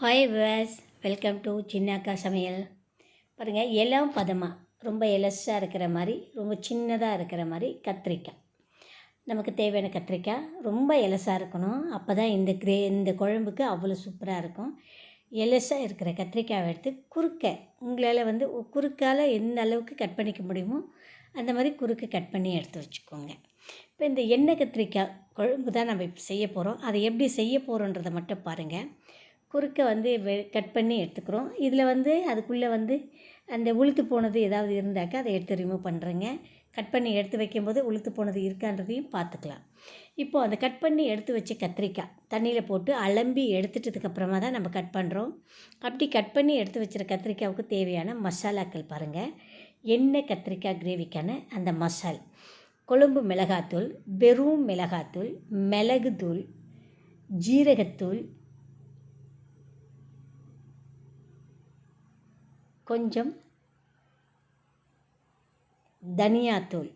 Hi guys welcome to Chinnakka சமையல் பாருங்கள் இளம் பதமாக ரொம்ப எலஸாக இருக்கிற மாதிரி ரொம்ப சின்னதாக இருக்கிற மாதிரி கத்திரிக்காய். நமக்கு தேவையான கத்திரிக்காய் ரொம்ப எலஸாக இருக்கணும். அப்போ தான் இந்த கிரே இந்த குழம்புக்கு அவ்வளோ சூப்பராக இருக்கும். எலஸாக இருக்கிற கத்திரிக்காயை எடுத்து குறுக்க உங்களால் வந்து குறுக்கால் எந்த அளவுக்கு கட் பண்ணிக்க முடியுமோ அந்த மாதிரி குறுக்க கட் பண்ணி எடுத்து வச்சுக்கோங்க. இப்போ இந்த எண்ணெய் கத்திரிக்காய் குழம்பு தான் நம்ம இப்போ செய்ய போகிறோம் அதை எப்படி செய்ய போகிறோன்றதை மட்டும் பாருங்கள் குறுக்க வந்து வெ கட் பண்ணி எடுத்துக்கிறோம். இதில் வந்து அதுக்குள்ளே வந்து அந்த உளுத்து போனது ஏதாவது இருந்தாக்கா அதை எடுத்து ரிமூவ் பண்ணுறேங்க கட் பண்ணி எடுத்து வைக்கும்போது உளுத்து போனது இருக்கான்றதையும் பார்த்துக்கலாம். இப்போது அந்த கட் பண்ணி எடுத்து வச்ச கத்திரிக்காய் தண்ணியில் போட்டு அலம்பி எடுத்துட்டதுக்கப்புறமா தான் நம்ம கட் பண்ணுறோம் அப்படி கட் பண்ணி எடுத்து வச்சுற கத்திரிக்காவுக்கு தேவையான மசாலாக்கள் பாருங்கள் எண்ணெய் கத்திரிக்காய் கிரேவிக்கான அந்த மசால். கொழும்பு மிளகாத்தூள் வெறும் மிளகாத்தூள் மிளகுத்தூள் ஜீரகத்தூள் கொஞ்சம் தனியாத்தூள்.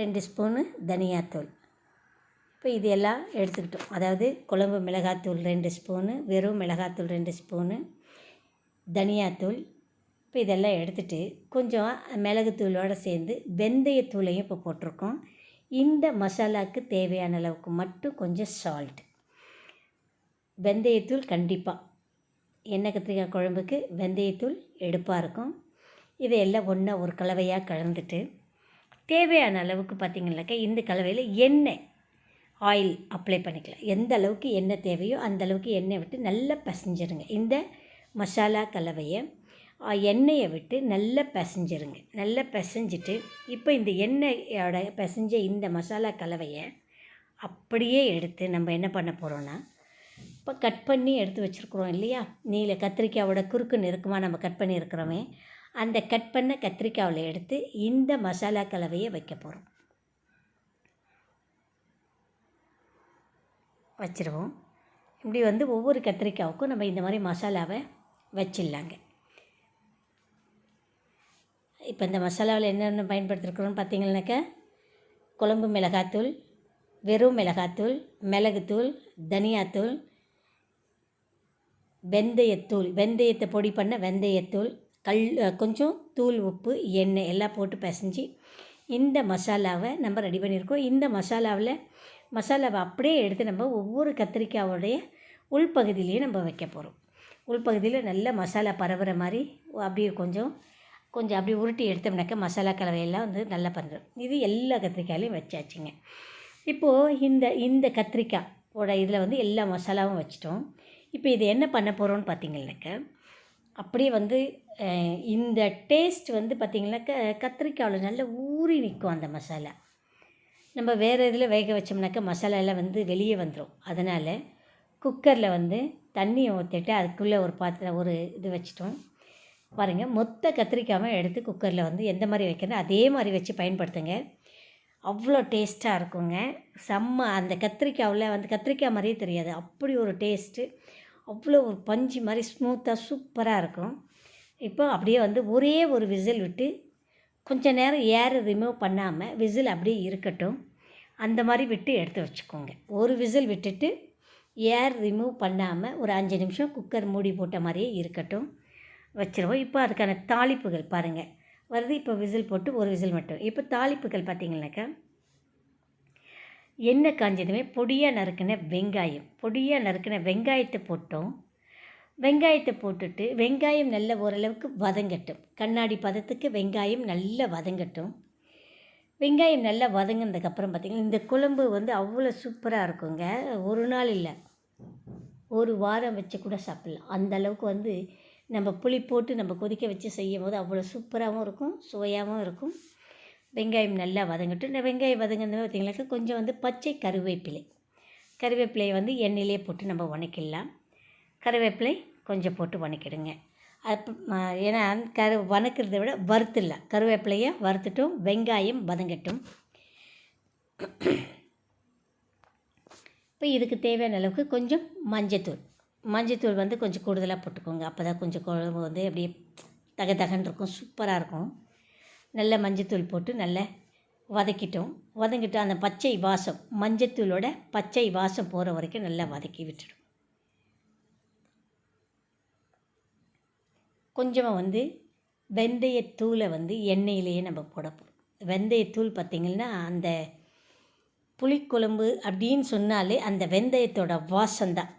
ரெண்டு ஸ்பூனு தனியாத்தூள். இப்போ இது எல்லாம் எடுத்துக்கிட்டோம். அதாவது குழம்பு மிளகாத்தூள் ரெண்டு ஸ்பூனு வெறும் மிளகாத்தூள் ரெண்டு ஸ்பூனு தனியாத்தூள். இப்போ இதெல்லாம் எடுத்துகிட்டு கொஞ்சம் மிளகுத்தூளோடு சேர்ந்து வெந்தயத்தூளையும் இப்போ போட்டிருக்கோம். இந்த மசாலாவுக்கு தேவையான அளவுக்கு மட்டும் கொஞ்சம் சால்ட் வெந்தயத்தூள் கண்டிப்பாக எண்ணெய் கத்திரிக்காய் குழம்புக்கு வெந்தயத்தூள் எடுப்பாக இருக்கும். இதையெல்லாம் ஒன்றா ஒரு கலவையாக கலந்துட்டு தேவையான அளவுக்கு பார்த்திங்கனாக்கா இந்த கலவையில் எண்ணெய் ஆயில் அப்ளை பண்ணிக்கலாம். எந்த அளவுக்கு எண்ணெய் தேவையோ அந்த அளவுக்கு எண்ணெய் விட்டு நல்லா பிசைஞ்சிருங்க. இந்த மசாலா கலவையை எண்ணெயை விட்டு நல்லா பிசைஞ்சிருங்க. நல்லா பிசைஞ்சிட்டு இப்போ இந்த எண்ணெயோட பிசைஞ்ச இந்த மசாலா கலவையை அப்படியே எடுத்து நம்ம என்ன பண்ண போகிறோன்னா இப்போ கட் பண்ணி எடுத்து வச்சுருக்குறோம் இல்லையா? நீல கத்திரிக்காயோட குறுக்கு நெருக்கமாக நம்ம கட் பண்ணியிருக்கிறோமே. அந்த கட் பண்ண கத்திரிக்காவில் எடுத்து இந்த மசாலா கலவையை வைக்க போகிறோம் வச்சுருவோம். இப்படி வந்து ஒவ்வொரு கத்திரிக்காவுக்கும் நம்ம இந்த மாதிரி மசாலாவை வச்சிடலாங்க. இப்போ இந்த மசாலாவில் என்னென்ன பயன்படுத்திருக்கிறோன்னு பார்த்தீங்கன்னாக்கா குழம்பு மிளகாத்தூள் வெறும் மிளகாத்தூள் மிளகுத்தூள் தனியாத்தூள் வெந்தயத்தூள் வெந்தயத்தை பொடி பண்ண வெந்தயத்தூள் கல் கொஞ்சம் தூள் உப்பு எண்ணெய் எல்லாம் போட்டு பிசைஞ்சு இந்த மசாலாவை நம்ம ரெடி பண்ணியிருக்கோம். இந்த மசாலாவில் மசாலாவை அப்படியே எடுத்து நம்ம ஒவ்வொரு கத்திரிக்காவோடைய உள்பகுதியிலையும் நம்ம வைக்க போகிறோம். உள்பகுதியில் நல்ல மசாலா பரவுற மாதிரி அப்படியே கொஞ்சம் கொஞ்சம் அப்படி உருட்டி எடுத்தோம்னாக்கா மசாலா கலவையெல்லாம் வந்து நல்லா பண்ணுறோம் இது எல்லா கத்திரிக்காயிலையும் வச்சாச்சுங்க. இப்போது இந்த இந்த கத்திரிக்காயோட இதில் வந்து எல்லா மசாலாவும் வச்சிட்டோம். இப்போ இது என்ன பண்ண போகிறோன்னு பார்த்தீங்கன்னாக்க அப்படியே வந்து இந்த டேஸ்ட் வந்து பார்த்திங்கனாக்கா கத்திரிக்காயில் நல்லா ஊறி நிற்கும் அந்த மசாலா. நம்ம வேறு இதில் வேக வச்சோம்னாக்கா மசாலா எல்லாம் வந்து வெளியே வந்துடும் அதனால் குக்கரில் வந்து தண்ணியை ஊற்றிட்டு அதுக்குள்ளே ஒரு பாத்திரம் ஒரு இது வச்சிட்டோம். பாருங்கள் மொத்த கத்திரிக்காவை எடுத்து குக்கரில் வந்து எந்த மாதிரி வைக்கணும் அதே மாதிரி வச்சு பயன்படுத்துங்க. அவ்வளோ டேஸ்ட்டாக இருக்குங்க. செம்ம அந்த கத்திரிக்காவில் வந்து கத்திரிக்காய் மாதிரியே தெரியாது. அப்படி ஒரு டேஸ்ட்டு. அவ்வளோ ஒரு பஞ்சு மாதிரி ஸ்மூத்தாக சூப்பராக இருக்கும். இப்போ அப்படியே வந்து ஒரே ஒரு விசில் விட்டு கொஞ்சம் நேரம் ஏர் ரிமூவ் பண்ணாமல் விசில் அப்படியே இருக்கட்டும். அந்த மாதிரி விட்டு எடுத்து வச்சுக்கோங்க. ஒரு விசில் விட்டுட்டு ஏர் ரிமூவ் பண்ணாமல் ஒரு அஞ்சு நிமிஷம் குக்கர் மூடி போட்ட மாதிரியே இருக்கட்டும். வச்சுருவோம். இப்போ அதுக்கான தாளிப்புகள் பாருங்கள் வருது. இப்போ விசில் போட்டு ஒரு விசில் மட்டும். இப்போ தாளிப்புகள் பார்த்திங்கனாக்கா எண்ணெய் காஞ்சதுமே பொடியாக நறுக்கின வெங்காயம். பொடியாக நறுக்கின வெங்காயத்தை போட்டோம். வெங்காயத்தை போட்டுட்டு வெங்காயம் நல்ல ஓரளவுக்கு வதங்கட்டும். கண்ணாடி பதத்துக்கு வெங்காயம் நல்லா வதங்கட்டும். வெங்காயம் நல்லா வதங்கினதுக்கப்புறம் பார்த்திங்கன்னா இந்த குழம்பு வந்து அவ்வளோ சூப்பராக இருக்குங்க. ஒரு நாள் இல்லை. ஒரு வாரம் வச்சு கூட சாப்பிட்லாம். அந்த அளவுக்கு வந்து நம்ம புளி போட்டு நம்ம கொதிக்க வச்சு செய்யும் போது அவ்வளோ சூப்பராகவும் இருக்கும் சுவையாகவும் இருக்கும். வெங்காயம் நல்லா வதங்கட்டும். இந்த வெங்காயம் வதங்கினது பார்த்திங்கனாக்கா கொஞ்சம் வந்து பச்சை கருவேப்பிலை. கருவேப்பிலையை வந்து எண்ணெயிலே போட்டு நம்ம வணக்கிடலாம். கருவேப்பிலை கொஞ்சம் போட்டு வணக்கிடுங்க. அப்போ ஏன்னா கரு வணக்கிறத விட வறுத்துடலாம் கருவேப்பிலையை வறுத்துட்டும் வெங்காயம் வதங்கட்டும். இப்போ இதுக்கு தேவையான அளவுக்கு கொஞ்சம் மஞ்சத்தூள். மஞ்சத்தூள் வந்து கொஞ்சம் கூடுதலாக போட்டுக்கோங்க. அப்போ தான் கொஞ்சம் குழம்பு வந்து அப்படியே தக தகன் இருக்கும். சூப்பராக இருக்கும். நல்ல மஞ்சத்தூள் போட்டு நல்லா வதக்கிட்டோம். வதங்கிட்டு அந்த பச்சை வாசம் மஞ்சத்தூளோட பச்சை வாசம் போகிற வரைக்கும் நல்லா வதக்கி விட்டுடும் கொஞ்சமாக வந்து வெந்தயத்தூளை வந்து எண்ணெயிலேயே நம்ம போட வெந்தயத்தூள் பார்த்திங்கன்னா அந்த புளிக்குழம்பு அப்படின்னு சொன்னாலே அந்த வெந்தயத்தோட வாசம்தான்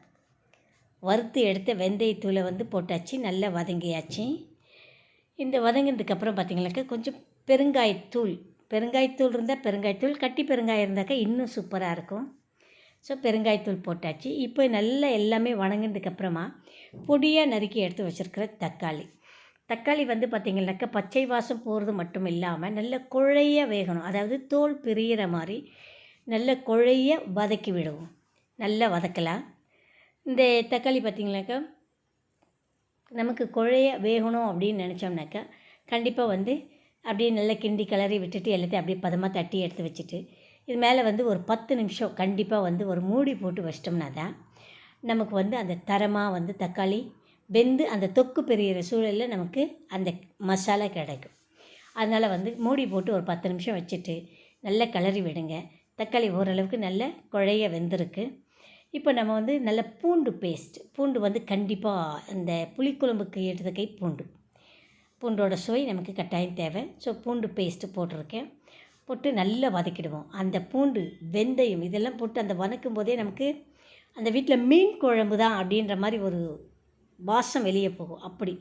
வறுத்து எடுத்த வெந்தயத்தூளை வந்து போட்டாச்சு நல்லா வதங்கியாச்சு. இந்த வதங்கினதுக்கப்புறம் பார்த்திங்கனாக்கா கொஞ்சம் பெருங்காயத்தூள் பெருங்காயத்தூள் இருந்தால் பெருங்காயத்தூள் கட்டி பெருங்காயம் இருந்தாக்கா இன்னும் சூப்பராக இருக்கும். ஸோ பெருங்காயத்தூள் போட்டாச்சு. இப்போ நல்லா எல்லாமே வணங்கினதுக்கப்புறமா பொடியாக நறுக்கி எடுத்து வச்சுருக்கிற தக்காளி. தக்காளி வந்து பார்த்திங்கனாக்கா பச்சை வாசம் போகிறது மட்டும் இல்லாமல் நல்ல குழைய வேகணும். அதாவது தோல் பிரியிற மாதிரி நல்ல குழைய வதக்கி விடுவோம். நல்லா வதக்கலாம். இந்த தக்காளி பார்த்திங்கனாக்கா நமக்கு குழைய வேகணும் அப்படின்னு நினச்சோம்னாக்கா கண்டிப்பாக வந்து அப்படியே நல்லா கிண்டி கிளறி விட்டுட்டு எல்லாத்தையும் அப்படியே பதமாக தட்டி எடுத்து வச்சுட்டு இது மேலே வந்து ஒரு பத்து நிமிஷம் கண்டிப்பாக வந்து ஒரு மூடி போட்டு வச்சிட்டோம்னா தான் நமக்கு வந்து அந்த தரமாக வந்து தக்காளி வெந்து அந்த தொக்கு பெரியிற சூழலில் நமக்கு அந்த மசாலா கிடைக்கும். அதனால் வந்து மூடி போட்டு ஒரு பத்து நிமிஷம் வச்சுட்டு நல்லா கிளறி விடுங்க. தக்காளி ஓரளவுக்கு நல்ல குழைய வெந்திருக்கு. இப்போ நம்ம வந்து நல்ல பூண்டு பேஸ்ட் பூண்டு வந்து கண்டிப்பாக அந்த புளிக்குழம்புக்கு ஏற்றது கை பூண்டு. பூண்டோட சுவை நமக்கு கட்டாயம் தேவை. ஸோ பூண்டு பேஸ்ட்டு போட்டிருக்கேன். போட்டு நல்லா வதக்கிடுவோம். அந்த பூண்டு வெந்தயம் இதெல்லாம் போட்டு அந்த வதக்கும் போதே நமக்கு அந்த வீட்டில் மீன் குழம்பு தான் அப்படின்ற மாதிரி ஒரு வாசம் வெளியே போகும். அப்படி.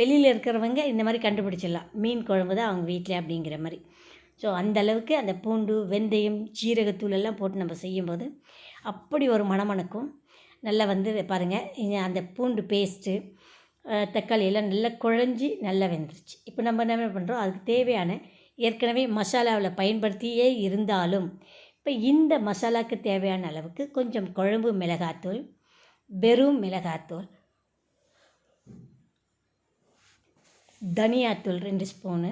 வெளியில் இருக்கிறவங்க இந்த மாதிரி கண்டுபிடிச்சிடலாம். மீன் குழம்பு தான் அவங்க வீட்டில் அப்படிங்கிற மாதிரி. ஸோ அந்த அளவுக்கு அந்த பூண்டு வெந்தயம் ஜீரகத்தூள் எல்லாம் போட்டு நம்ம செய்யும்போது அப்படி ஒரு மணமணக்கும் நல்லா வந்து பாருங்கள் அந்த பூண்டு பேஸ்ட்டு தக்காளி எல்லாம் நல்லா குழஞ்சி நல்லா வெந்துருச்சு. இப்போ நம்ம என்ன பண்ணுறோம் அதுக்கு தேவையான ஏற்கனவே மசாலாவில் பயன்படுத்தியே இருந்தாலும் இப்போ இந்த மசாலாவுக்கு தேவையான அளவுக்கு கொஞ்சம் குழம்பு மிளகாத்தூள் வெறும் மிளகாத்தூள் தனியாத்தூள் ரெண்டு ஸ்பூனு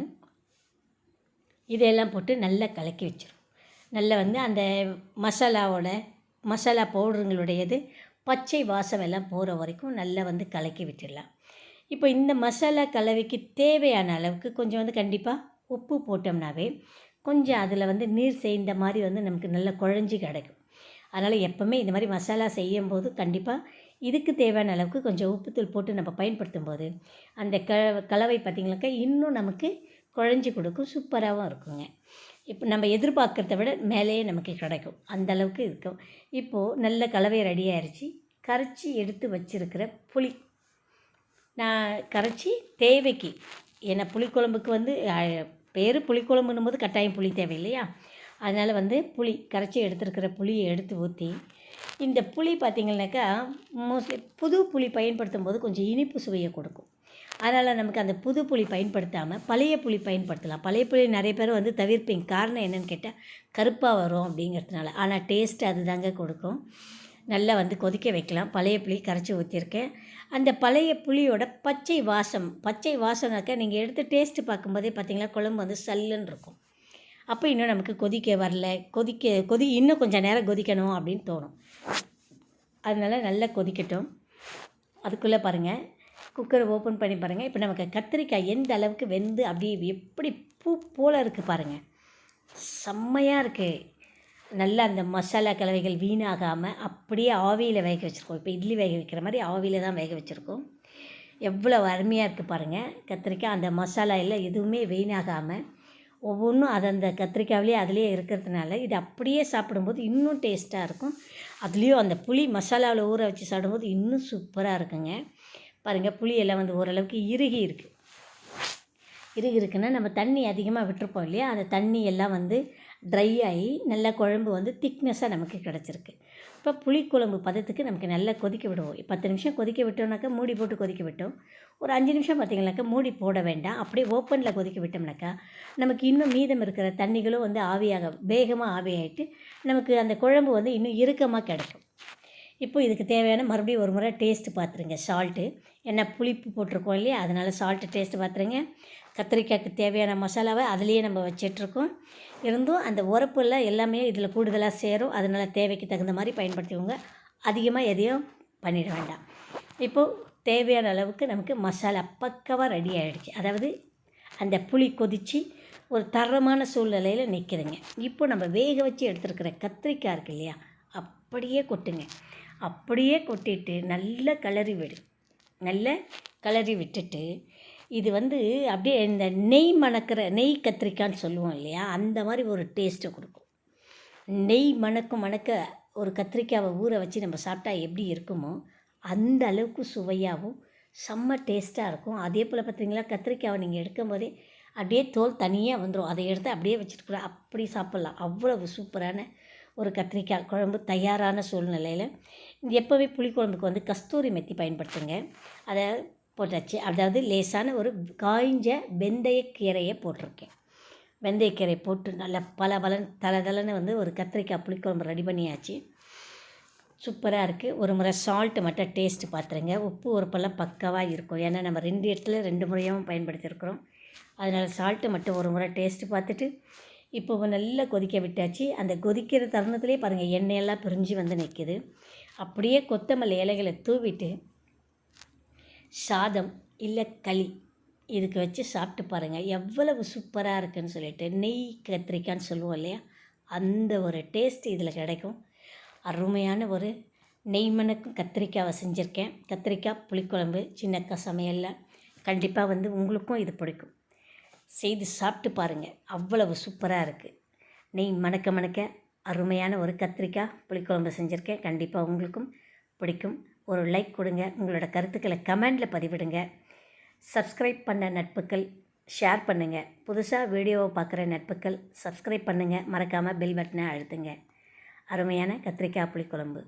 இதையெல்லாம் போட்டு நல்லா கலக்கி வச்சிடும் நல்லா வந்து அந்த மசாலாவோட மசாலா பவுடருங்களுடையது பச்சை வாசம் எல்லாம் போகிற வரைக்கும் நல்லா வந்து கலக்கி விட்டுடலாம். இப்போ இந்த மசாலா கலவைக்கு தேவையான அளவுக்கு கொஞ்சம் வந்து கண்டிப்பாக உப்பு போட்டோம்னாவே கொஞ்சம் அதில் வந்து நீர் சேர்ந்த மாதிரி வந்து நமக்கு நல்ல குழஞ்சி கிடைக்கும். அதனால் எப்போவுமே இந்த மாதிரி மசாலா செய்யும் போது கண்டிப்பாக இதுக்கு தேவையான அளவுக்கு கொஞ்சம் உப்புத்தூள் போட்டு நம்ம பயன்படுத்தும் போது அந்த க கலவை பார்த்திங்கனாக்கா இன்னும் நமக்கு குழஞ்சி கொடுக்கும் சூப்பராகவும் இருக்குங்க. இப்போ நம்ம எதிர்பார்க்குறத விட மேலேயே நமக்கு கிடைக்கும். அந்தளவுக்கு இருக்கும். இப்போது நல்ல கலவை ரெடி ஆயிடுச்சு கரைச்சி எடுத்து வச்சுருக்கிற புளி. நான் கரைச்சி தேவைக்கு ஏன்னா புளிக்குழம்புக்கு வந்து பேர் புளிக்குழம்புன்னும் போது கட்டாயம் புளி தேவை இல்லையா அதனால் வந்து புளி கரைச்சி எடுத்துருக்கிற புளியை எடுத்து ஊற்றி இந்த புளி பார்த்திங்கனாக்கா மோஸ்ட்லி புது புளி பயன்படுத்தும் போது கொஞ்சம் இனிப்பு சுவையை கொடுக்கும். அதனால் நமக்கு அந்த புது புளி பயன்படுத்தாமல் பழைய புளி பயன்படுத்தலாம். பழைய புளி நிறைய பேர் வந்து தவிர்ப்பீங்க காரணம் என்னென்னு கேட்டால் கருப்பாக வரும் அப்படிங்கிறதுனால. ஆனால் டேஸ்ட் அது தாங்க கொடுக்கும். நல்லா வந்து கொதிக்க வைக்கலாம். பழைய புளி கரைச்சி ஊற்றிருக்கேன் அந்த பழைய புளியோட பச்சை வாசம் பச்சை வாசம்னாக்கா நீங்கள் எடுத்து டேஸ்ட்டு பார்க்கும்போதே பார்த்திங்கன்னா குழம்பு வந்து சல்லுன்னு இருக்கும். அப்போ இன்னும் நமக்கு கொதிக்க வரல. கொதிக்க கொதி இன்னும் கொஞ்சம் நேரம் கொதிக்கணும் அப்படின்னு தோணும். அதனால் நல்லா கொதிக்கட்டும். அதுக்குள்ளே பாருங்கள் குக்கரை ஓப்பன் பண்ணி பாருங்கள் இப்போ நமக்கு கத்திரிக்காய் எந்த அளவுக்கு வெந்து அப்படியே எப்படி பூ போல் இருக்குது பாருங்கள் செம்மையாக இருக்குது நல்லா அந்த மசாலா கலவைகள் வீணாகாமல் அப்படியே ஆவியில் வேக வச்சுருக்கோம். இப்போ இட்லி வேக வைக்கிற மாதிரி ஆவியில் தான் வேக வச்சுருக்கோம். எவ்வளோ அருமையாக இருக்குது பாருங்கள் கத்திரிக்காய் அந்த மசாலா எல்லாம் எதுவுமே வீணாகாமல் ஒவ்வொன்றும் அது அந்த கத்திரிக்காயிலே அதிலே இருக்கிறதுனால இது அப்படியே சாப்பிடும்போது இன்னும் டேஸ்ட்டாக இருக்கும். அதுலேயும் அந்த புளி மசாலாவில் ஊற வச்சு சாப்பிடும்போது இன்னும் சூப்பராக இருக்குங்க. பாருங்கள் புளியெல்லாம் வந்து ஓரளவுக்கு இறுகி இருக்குது இறுகி இருக்குன்னா நம்ம தண்ணி அதிகமாக விட்டுருப்போம் இல்லையா? அந்த தண்ணி எல்லாம் வந்து ட்ரை ஆகி நல்லா குழம்பு வந்து திக்னஸாக நமக்கு கிடச்சிருக்கு. இப்போ புளிக்குழம்பு பதத்துக்கு நமக்கு நல்லா கொதிக்க விடுவோம். பத்து நிமிஷம் கொதிக்க விட்டோம்னாக்கா மூடி போட்டு கொதிக்க விட்டோம். ஒரு அஞ்சு நிமிஷம் பார்த்திங்கனாக்கா மூடி போட வேண்டாம். அப்படியே ஓப்பனில் கொதிக்க விட்டோம்னாக்கா நமக்கு இன்னும் மீதம் இருக்கிற தண்ணிகளும் வந்து ஆவியாக வேகமாக ஆவியாகிட்டு நமக்கு அந்த குழம்பு வந்து இன்னும் இறுக்கமாக கிடைக்கும். இப்போ இதுக்கு தேவையான மறுபடியும் ஒரு முறை டேஸ்ட்டு பார்த்துருங்க சால்ட்டு ஏன்னா புளிப்பு போட்டிருக்கோம் இல்லையா? அதனால் சால்ட்டு டேஸ்ட்டு பார்த்துருங்க. கத்திரிக்காய்க்கு தேவையான மசாலாவை அதுலேயே நம்ம வச்சிட்ருக்கோம். இருந்தும் அந்த உரப்புலாம் எல்லாமே இதில் கூடுதலாக சேரும். அதனால் தேவைக்கு தகுந்த மாதிரி பயன்படுத்திக்கோங்க. அதிகமாக எதையும் பண்ணிட வேண்டாம். இப்போது தேவையான அளவுக்கு நமக்கு மசாலா பக்கவாக ரெடி ஆகிடுச்சு அதாவது அந்த புளி கொதித்து ஒரு தரமான சூழ்நிலையில் நிற்கிதுங்க இப்போ நம்ம வேக வச்சு எடுத்துருக்கிற கத்திரிக்காய் இருக்கு இல்லையா? அப்படியே கொட்டுங்க. அப்படியே கொட்டிட்டு நல்லா கிளறி விடு. நல்ல கிளறி விட்டுட்டு இது வந்து அப்படியே இந்த நெய் மணக்கிற நெய் கத்திரிக்காய்ன்னு சொல்லுவோம் இல்லையா? அந்த மாதிரி ஒரு டேஸ்ட்டை கொடுக்கும். நெய் மணக்கும் மணக்க ஒரு கத்திரிக்காவை ஊற வச்சு நம்ம சாப்பிட்டா எப்படி இருக்குமோ அந்த அளவுக்கு சுவையாகவும் செம்ம டேஸ்ட்டாக இருக்கும். அதே போல் பார்த்தீங்களா கத்திரிக்காவை நீங்கள் எடுக்கும் போதே அப்படியே தோல் தனியாக வந்துடும் அதை எடுத்து அப்படியே வச்சுட்டு கூட அப்படி சாப்பிட்லாம். அவ்வளவு சூப்பரான ஒரு கத்திரிக்காய் குழம்பு தயாரான சூழ்நிலையில். இது புளிக்குழம்புக்கு வந்து கஸ்தூரி மெத்தி பயன்படுத்துங்க. அதை போட்டாச்சு. அதாவது லேசான ஒரு காய்ஞ்ச வெந்தயக்கீரையை போட்டிருக்கேன். வெந்தயக்கீரை போட்டு நல்லா பல பலன் தல வந்து ஒரு கத்திரிக்காய் புளிக்குழம்பு ரெடி பண்ணியாச்சு. சூப்பராக இருக்குது ஒரு முறை சால்ட்டு மட்டும் டேஸ்ட்டு பார்த்துருங்க. உப்பு உறுப்பெல்லாம் பக்காவாக இருக்கும். ஏன்னா நம்ம ரெண்டு இடத்துல ரெண்டு முறையாகவும் பயன்படுத்தியிருக்கிறோம். அதனால் சால்ட்டு மட்டும் ஒரு முறை டேஸ்ட்டு பார்த்துட்டு இப்போ நல்லா கொதிக்க விட்டாச்சு. அந்த கொதிக்கிற தருணத்துலேயே பாருங்கள் எண்ணெயெல்லாம் பிரிஞ்சு வந்து நிற்கிது அப்படியே கொத்தமல்லி இலைகளை தூவிட்டு சாதம் இல்லை களி இதுக்கு வச்சு சாப்பிட்டு பாருங்கள் எவ்வளவு சூப்பராக இருக்குன்னு சொல்லிட்டு நெய் கத்திரிக்காய்ன்னு சொல்லுவோம் இல்லையா? அந்த ஒரு டேஸ்ட் இதில் கிடைக்கும். அருமையான ஒரு நெய் கத்திரிக்காவை செஞ்சுருக்கேன். கத்திரிக்காய் புளிக்குழம்பு சின்னக்கா சமையலில் கண்டிப்பாக வந்து உங்களுக்கும் இது பிடிக்கும். செய்து சாப்பிட்டு பாருங்கள் அவ்வளவு சூப்பராக இருக்குது நெய் மணக்க மணக்க அருமையான ஒரு கத்திரிக்காய் புளிக்குழம்பு செஞ்சுருக்கேன். கண்டிப்பாக உங்களுக்கும் பிடிக்கும். ஒரு லைக் கொடுங்க. உங்களோட கருத்துக்களை கமெண்டில் பதிவிடுங்க. சப்ஸ்கிரைப் பண்ண நட்புகள் ஷேர் பண்ணுங்கள் புதுசாக வீடியோவை பார்க்குற நட்புகள் சப்ஸ்கிரைப் பண்ணுங்கள் மறக்காமல் பெல் பட்டனை அழுத்துங்க. அருமையான கத்திரிக்காய் புளிக்குழம்பு.